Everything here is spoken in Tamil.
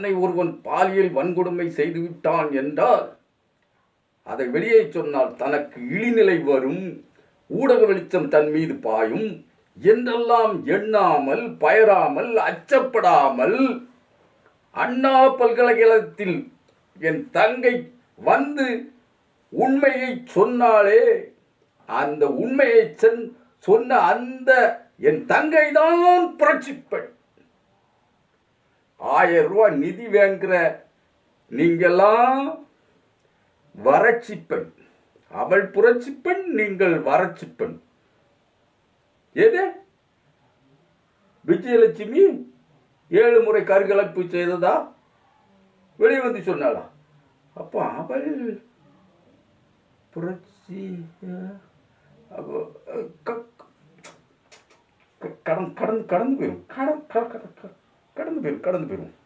தன்னை ஒருவன் பாலியல் வன்கொடுமை செய்துவிட்டான் என்றால் அதை வெளியே சொன்னால் தனக்கு இழிநிலை வரும் ஊடக வெளிச்சம் தன் மீது பாயும் என்றெல்லாம் எண்ணாமல் பயராமல் அச்சப்படாமல் அண்ணா பல்கலைக்கழகத்தில் என் தங்கை வந்து உண்மையை சொன்னாலே அந்த உண்மையை சென் சொன்ன அந்த என் தங்கை தான் புரட்சிப்பெண். ஆயிரம் ரூபாய் நிதி வாங்குற நீங்கெல்லாம் வறட்சி பெண் அவள் புரட்சி பெண் நீங்கள் வறட்சி பெண். எது? விஜயலட்சுமி ஏழு முறை கருகலப்பு செய்ததா? வெளியே வந்து சொன்னாளா? அப்போ அவள் புரட்சி க- கடந்து கடந்து கடந்து போயிடும். கடன் கடந்து போயிடும் கடந்து போயிடுவோம்.